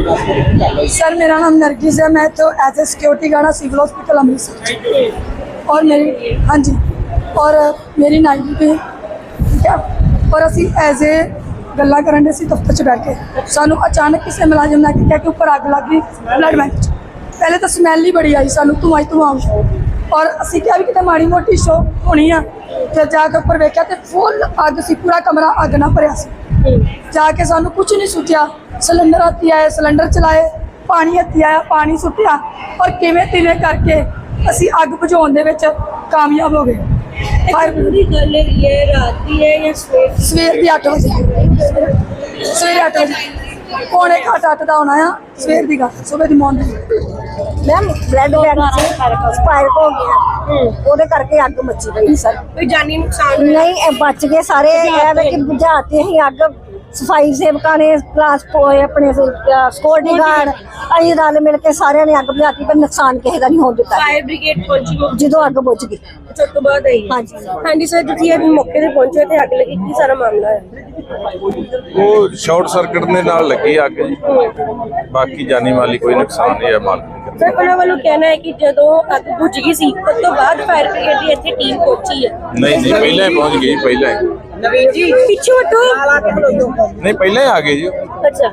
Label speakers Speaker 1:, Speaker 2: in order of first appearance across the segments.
Speaker 1: Sir मेरा नाम नरगिस है मैं तो एज ए सिक्योरिटी गार्ड हाँ सिविल हॉस्पिटल अमृतसर और मेरी हाँ जी और ਮੇਰੀ ਨਾਈਟ ਵੀ ਠੀਕ ਹੈ ਔਰ ਅਸੀਂ ਐਜ਼ ਏ ਗੱਲਾਂ ਕਰਨ ਦੇ ਸੀ ਦਫ਼ਤਰ 'ਚ ਬੈਠ ਕੇ ਸਾਨੂੰ ਅਚਾਨਕ ਕਿਸੇ ਮੁਲਾਜ਼ਮ ਨੇ ਕਿਹਾ ਕਿ ਉੱਪਰ ਅੱਗ ਲੱਗ ਗਈ ਬਲੱਡ ਬੈਂਕ 'ਚ ਪਹਿਲੇ ਤਾਂ ਸਮੈਲ ਹੀ ਬੜੀ ਆਈ ਸਾਨੂੰ ਧੂੰਆਂ ਹੀ ਧੂੰਆਂ ਔਰ ਅਸੀਂ ਕਿਹਾ ਵੀ ਕਿਤੇ ਮਾੜੀ ਮੋਟੀ ਸ਼ੋ ਹੋਣੀ ਆ ਫਿਰ ਜਾ ਕੇ ਉੱਪਰ ਵੇਖਿਆ ਤੇ ਫੁੱਲ ਅੱਗ ਸੀ ਪੂਰਾ ਕਮਰਾ ਅੱਗ ਨਾਲ ਭਰਿਆ ਸੀ ਜਾ ਕੇ ਸਾਨੂੰ ਕੁਝ ਨਹੀਂ ਸੁੱਟਿਆ ਸਿਲੰਡਰ ਹੱਥੀ ਆਏ ਸਿਲੰਡਰ ਚਲਾਏ ਪਾਣੀ ਹੱਥੀ ਆਇਆ ਪਾਣੀ ਸੁੱਟਿਆ। ਔਰ ਕਿਵੇਂ ਤਿਵੇਂ ਕਰਕੇ ਅਸੀਂ ਅੱਗ ਬੁਝਾਉਣ ਦੇ ਵਿੱਚ ਕਾਮਯਾਬ ਹੋ ਗਏ। ਫਾਇਰ
Speaker 2: ਪੂਰੀ ਗੱਲ ਇਹ ਰਾਤ ਦੀ ਹੈ ਜਾਂ ਸਵੇਰ
Speaker 1: ਸਵੇਰ ਦੀ 8 ਵਜੇ। ਸਵੇਰੇ 8 ਵਜੇ। ਪੌਣੇ ਘੱਟ ਅੱਠ ਦਾ ਹੋਣਾ ਆ ਸਵੇਰ ਦੀ ਗੱਲ ਸਵੇਰ ਦੀ ਮਾਰਨਿੰਗ
Speaker 3: ਮੈਮ ਬਲੱਡ ਬੈਂਕ ਚ ਸਪਾਇਕ ਹੋ ਗਿਆ ਉਹਦੇ ਕਰਕੇ ਅੱਗ ਮੱਚੀ ਪਈ ਸਰ।
Speaker 2: ਕੋਈ ਜਾਨੀ ਨੁਕਸਾਨ
Speaker 3: ਨਹੀਂ ਇਹ ਬਚ ਗਏ ਸਾਰੇ ਇਹ ਵੇ ਕਿ ਬੁਝਾਤੇ ਹੀ ਅੱਗ ਸਫ਼ਾਈ ਸੇਵਕਾਂ ਨੇ ਕਲਾਸ ਪੋਏ ਆਪਣੇ ਸਕਿਉਰਟੀ ਗਾਰਡ ਅਸੀਂ ਰਲ ਮਿਲ ਕੇ ਸਾਰਿਆਂ ਨੇ ਅੱਗ ਬੁਝਾਤੀ ਪਰ ਨੁਕਸਾਨ ਕਿਸੇ ਦਾ ਨਹੀਂ ਹੋਣ ਦਿੱਤਾ।
Speaker 2: ਫਾਇਰ ਬ੍ਰਿਗੇਡ ਪਹੁੰਚੀ
Speaker 3: ਜਦੋਂ ਅੱਗ ਬੁਝ ਗਈ।
Speaker 2: ਉਸ ਤੋਂ ਬਾਅਦ ਆਈ।
Speaker 3: ਹਾਂਜੀ।
Speaker 2: ਹਾਂਜੀ ਸਰ ਤੁਸੀਂ ਅੱਜ ਮੌਕੇ ਤੇ ਪਹੁੰਚੇ ਤੇ ਅੱਗ ਲੱਗੀ ਕੀ ਸਾਰਾ ਮਾਮਲਾ ਹੈ
Speaker 4: ਉਹ ਸ਼ਾਰਟ ਸਰਕਟ ਦੇ ਨਾਲ ਲੱਗੀ ਅੱਗ ਜੀ। ਬਾਕੀ ਜਾਨੀ ਮਾਲੀ ਕੋਈ ਨੁਕਸਾਨ ਨਹੀਂ ਹੈ ਮਾਲਕ।
Speaker 2: ਸਰ ਉਹਨਾਂ ਵੱਲੋਂ ਕਹਿਣਾ ਹੈ ਕਿ ਜਦੋਂ ਅੱਗ ਬੁਝ ਗਈ ਸੀ ਉਸ ਤੋਂ ਬਾਅਦ ਫਾਇਰ ਬ੍ਰਿਗੇਡ ਦੀ ਇੱਥੇ ਟੀਮ ਪਹੁੰਚੀ ਹੈ।
Speaker 4: ਨਹੀਂ ਨਹੀਂ ਪਹਿਲਾਂ ਹੀ ਪਹੁੰਚ ਗਈ ਪਹਿਲਾਂ ਹੀ।
Speaker 2: ਨਵੀਨ ਜੀ। ਪਿੱਛੇ ਹਟੋ।
Speaker 4: ਨਹੀਂ ਪਹਿਲਾਂ ਹੀ ਆ ਗਏ ਜੀ।
Speaker 2: ਅੱਛਾ।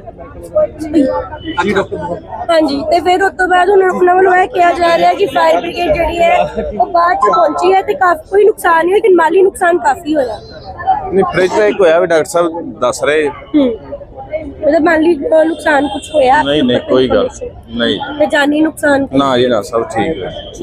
Speaker 2: ਹਾਂਜੀ ਤੇ ਫਿਰ ਉਸ ਤੋਂ ਬਾਅਦ ਉਹਨਾਂ ਉਹਨਾਂ ਵੱਲੋਂ ਇਹ ਕਿਹਾ ਜਾ ਰਿਹਾ ਕਿ ਫਾਇਰ ਬ੍ਰਿਗੇਡ ਜਿਹੜੀ ਹੈ ਉਹ ਬਾਅਦ ਚ ਪਹੁੰਚੀ ਹੈ ਤੇ ਕਾਫੀ ਕੋਈ ਨੁਕਸਾਨ ਨਹੀਂ ਹੋਇਆ ਕਿ ਮਾਲੀ ਨੁਕਸਾਨ ਕਾਫੀ ਹੋਇਆ।
Speaker 4: ਨਹੀਂ ਫ੍ਰਿਜ ਦਾ ਇੱਕ ਹੋਇਆ ਵੀ ਡਾਕਟਰ ਸਾਹਿਬ ਦੱਸ ਰਹੇ।
Speaker 2: ਹੂੰ। ਮਤਲਬ ਮਾਲੀ ਨੁਕਸਾਨ ਕੁਝ ਹੋਇਆ?
Speaker 4: ਨਹੀਂ ਨਹੀਂ ਕੋਈ ਗੱਲ ਨਹੀਂ।
Speaker 2: ਤੇ ਜਾਨੀ ਨੁਕਸਾਨ
Speaker 4: ਨਾ ਜੀ ਨਾ ਸਭ ਠੀਕ ਹੈ।